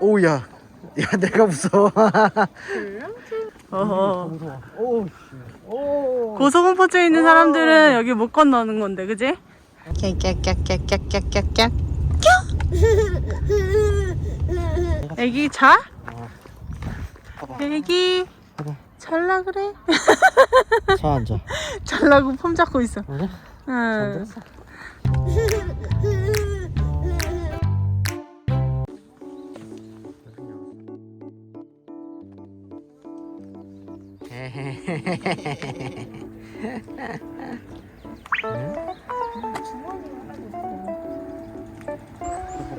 오야 야 내가 무서워 어허. 오 고소공포증 있는 사람들은 여기 못 건너는 건데, 그지? 깍깍깍깍깍깍깍. 애기 자? 애기 잘라 그래? 차 앉아 잘라고 폼 잡고 있어. 그래? 응.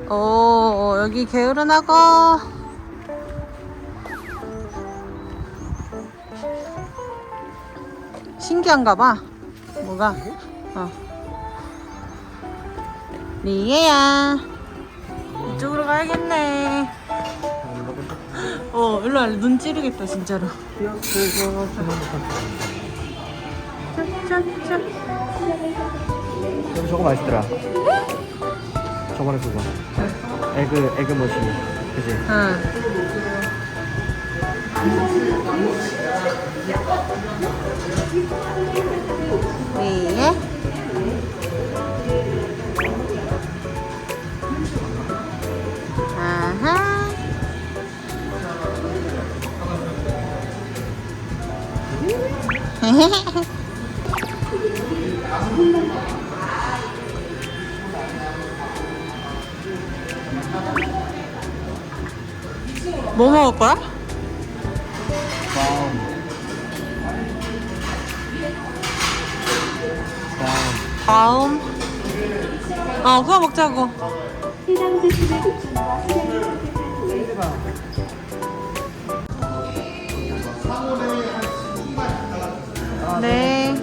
오, 어, 여기 게으른 악어. 신기한가 봐. 뭐가? 어. 리에야. 이쪽으로 가야겠네. 어, 일로 와. 눈 찌르겠다, 진짜로. 짠짠짠. 여기 저거 맛있더라 저번에 그거 에그 에그 머시 그지? 응. 뭐 먹을 거야? 다음. 어 그거 먹자고 네.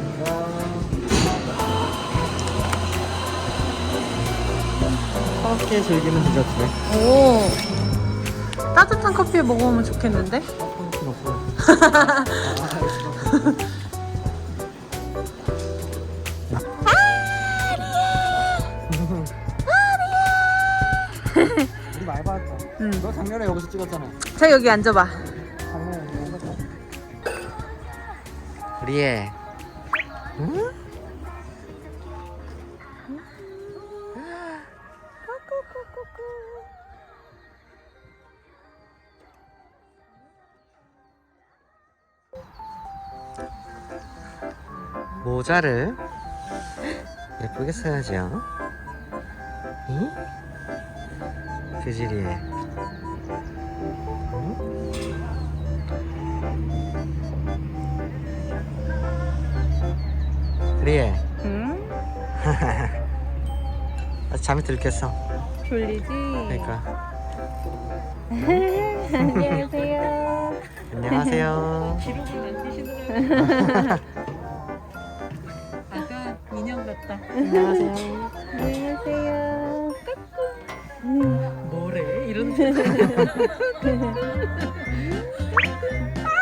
함께 즐기는 디저트네. 오. 따뜻한 커피 먹으면 좋겠는데? 어, 없어 우리 받았다. 응. 너 작년에 여기서 찍었잖아. 자 여기 앉아봐 리에 응? 모자를 예쁘게 써야죠. 응? 그지리에. 리에. 응? 아직 잠이 들겠어. 졸리지? 그러니까. 안녕하세요 안녕하세요. 기록을 남기시더라고요 아까 인형 같다 안녕하세요. 안녕하세요 뭐래? 이런.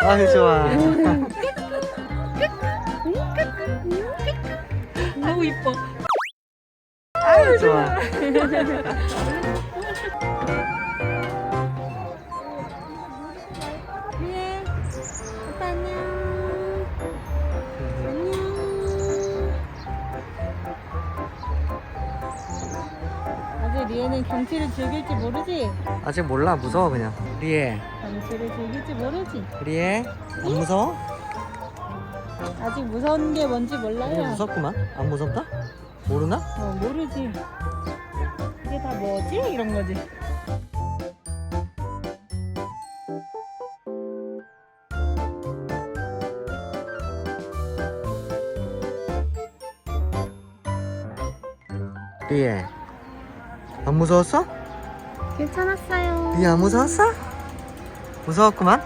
아유 좋아. 아우 이뻐 아유 좋아. 예 오빠 안녕 안녕 아직 리에는 경치를 즐길지 모르지? 아직 몰라 무서워 그냥. 리에. 경치를 즐길지 모르지? 리에. 안 무서워? 아직 무서운 게 뭔지 어, 몰라요 무섭구만. 안 무섭다? 모르나? 어 모르지 이게 다 뭐지? 이런 거지 리에. 안 무서웠어? 괜찮았어요 리에 안 무서웠어? 무서웠구만.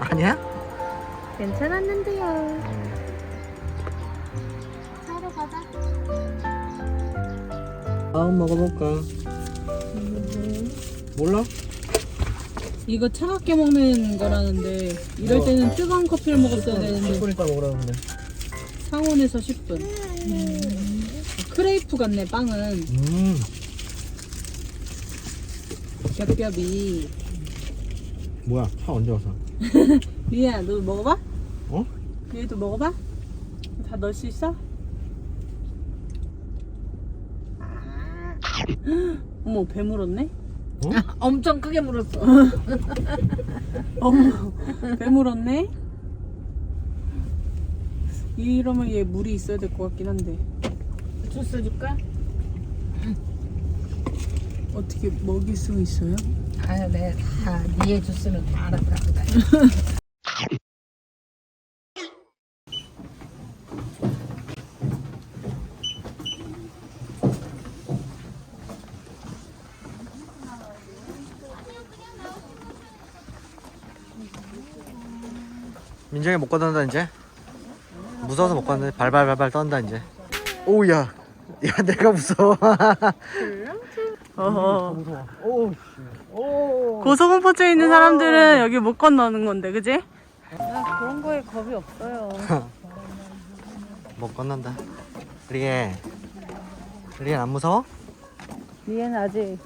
아니야? 괜찮았는데요 음. 다음 먹어볼까? 몰라? 이거 차갑게 먹는 거라는데 이럴 뭐? 때는 뜨거운 커피를 먹었어야 되는데 10분이니까 먹으라는데. 상온에서 10분 크레이프 같네 빵은 음. 겹겹이 뭐야 차 언제 왔어? 리야 너 먹어봐? 어? 리에도 먹어봐? 다 넣을 수 있어? 어머 배 물었네? 엄청 크게 물었어. 어머 배 물었네? 이러면 얘 물이 있어야 될 것 같긴 한데 주스 줄까? 어떻게 먹일 수 있어요? 아, 내다 니의 주스는 다 알아서 다 민정이 못 걷는다 이제? 무서워서 못 걷는데 발발발발 떤다 이제. 오우야. 야 내가 무서워. 어허 무서워 오우 오 고소공포증 있는 사람들은 여기 못 건너는 건데 그지? 나 그런 거에 겁이 없어요. 못 걷는다. 리에 리에 안 무서워? 리에는 아직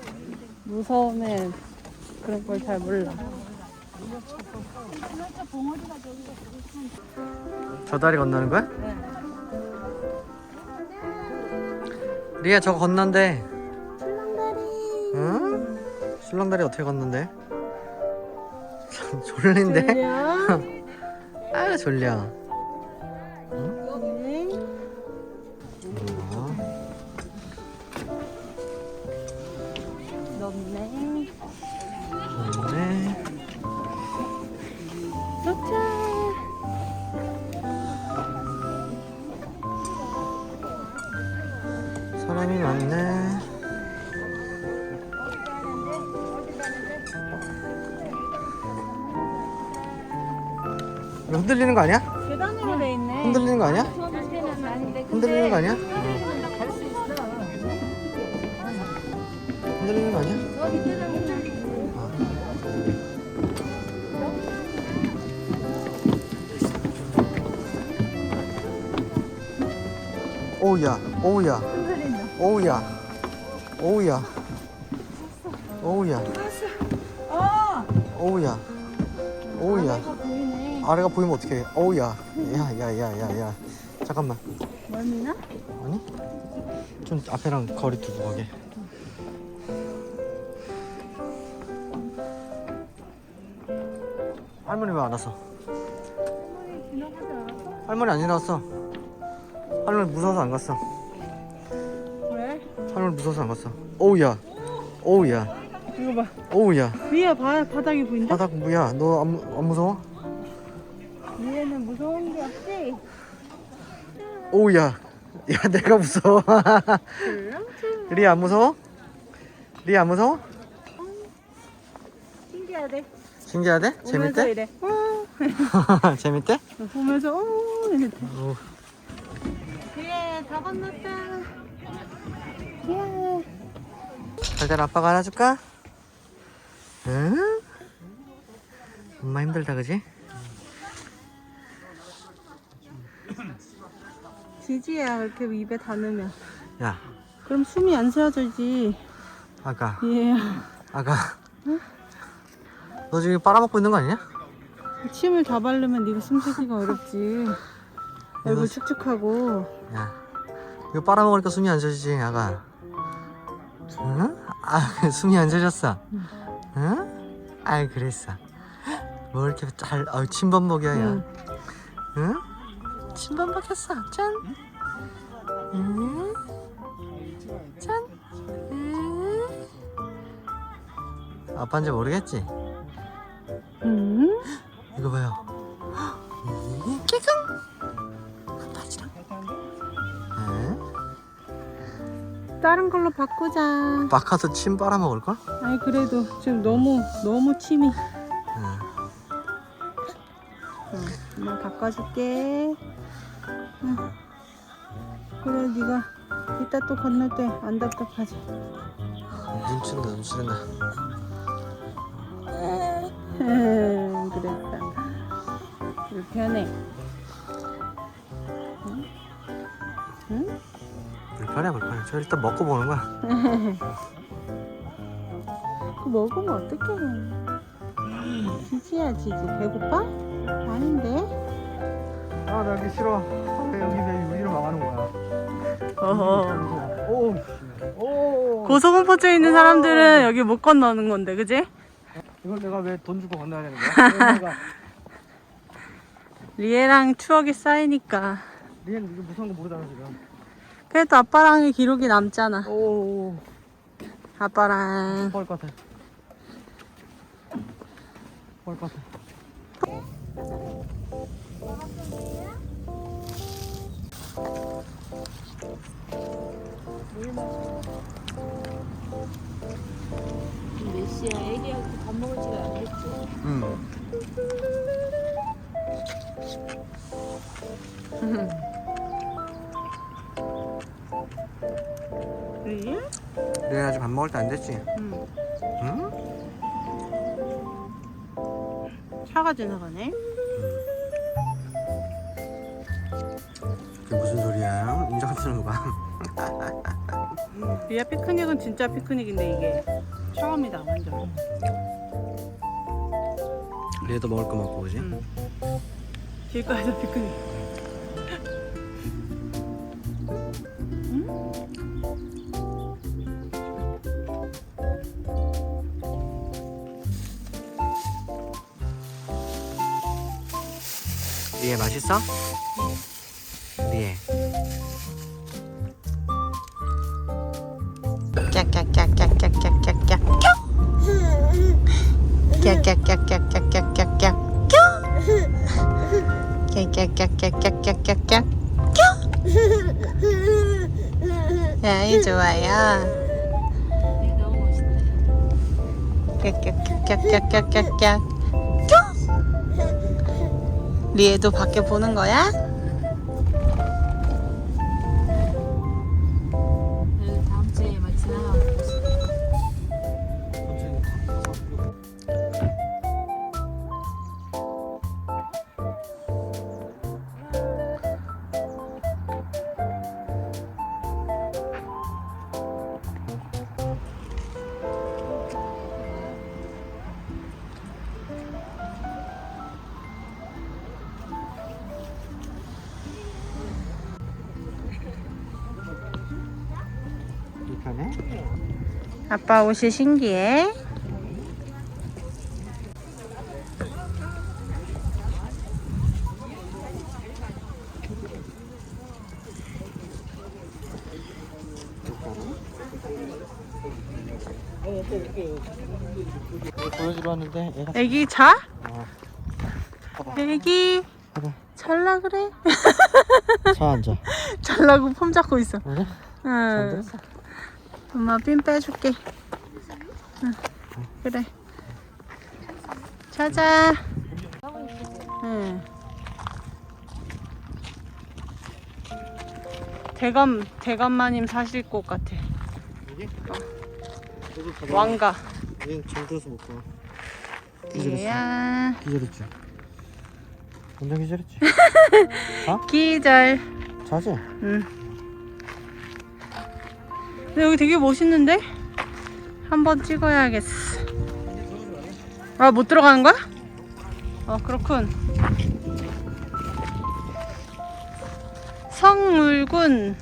무서움에 그런 걸 잘 몰라 저 다리 건너는 거야? 리에 저거 건넌데 술렁다리 응? 술렁다리 어떻게 건넌데? 졸린데? 졸려? 아 졸려 네. 어. 넣네 사람이 많네. 이거 흔들리는 거 아니야? 계단으로 돼 있네 흔들리는 거 아니야? 흔들리는 거 아니야? 흔들리는 거 아니야? 오우야, 오우야, 오우야, 오우야, 오우야, 오우야, 오우야. 아래가 보이면 어떡해? 어우야, 야, 야, 야, 야, 야. 잠깐만. 멀미나? 아니? 좀 앞에랑 거리 두고 가게. 할머니 왜 안 왔어? 지나가지 않았어? 할머니 안 지나왔어. 할머니 무서워서 안 갔어. 왜? 할머니 무서워서 안 갔어. 오우야, 오우야, 이거 봐 오우야. 위에 바, 바닥이 보인다? 바닥 뭐야? 너 안 안 무서워? 위에는 무서운 게 없지? 오우야. 야, 내가 무서워. 리안 무서워? 리안 무서워? 신기하대 신기하대? 오면서 재밌대? 이래 어. 재밌대? 보면서 어 이랬대 오. 그래 다 건넜다 달달 아빠가 안아줄까? 응? 엄마 힘들다 그지? 지지야 이렇게 입에 닿으면. 야. 그럼 숨이 안 쉬어지지. 아가. 예. 아가. 너 지금 빨아먹고 있는 거 아니냐? 침을 다 바르면 네가 숨 쉬기가 어렵지. 얼굴 축축하고. 야. 이거 빨아먹으니까 숨이 안 쉬어지지 아가. 응? 아 숨이 안 쉬어졌어 응? 아이 그랬어 뭐 이렇게 잘 아유 침범벅이야 야 응. 응? 침범벅했어 짠 응? 짠 응? 아빠인지 모르겠지? 다른 걸로 바꾸자 바카서 침 빨아먹을걸? 아니 그래도 지금 너무 너무 침이 응. 응, 엄마 바꿔줄게 응. 그래 네가 이따 또 건널 때 안 답답하지 눈 치른다 눈 치른다 그랬다 불편해 응? 응? 불편해 불편해 저 일단 먹고 보는 거야 먹으면 어떡해 지지야 지지 배고파? 아닌데 아, 나 여기 싫어. 왜 여기 왜 유리로 막아놓은 거야? 어허 오, 오. 고소공포증 있는 사람들은 여기 못 건너는 건데 그지? 이걸 내가 왜 돈 주고 건너야 되는 거야? 내가 리에랑 추억이 쌓이니까 리엔 이거 무서운 거 모르잖아 지금. 그래도 아빠랑의 기록이 남잖아 오, 아빠랑 펄것 같아. 펄것 같아. 몇 시야? 애기하고 밥 먹을 시간 안 됐지. 응. 리에? 리엔 아직 밥 먹을 때 안 됐지? 응 응? 차가 지나가네 그게 무슨 소리야? 인정 쓰는 거 봐. 리아 피크닉은 진짜 피크닉인데 이게 처음이다 완전 리에도 먹을 거 먹고 오지? 응. 길가에서 피크닉 리에 맛있어? 리에. 아이 좋아요 네, 너무 멋있다. 리에도 밖에 보는 거야? 불편해? 아빠 옷이 신기해 보여주러 왔는데 애가 애기 자? 어, 애기 봐봐 잘라 그래? 차 앉아 잘라고 폼 잡고 있어 그래? 응. 잠들었어? 엄마 핀 빼줄게 응. 그래 자자 응. 대감 대감 마님 사실 것 같아 여기? 왕가 얘는 잠들어서 못 가. 얘야 기절했지? 완전 기절했지? 기절 자지? 응. 근데 여기 되게 멋있는데? 한번 찍어야겠어. 아, 못 들어가는 거야? 어, 그렇군. 성물군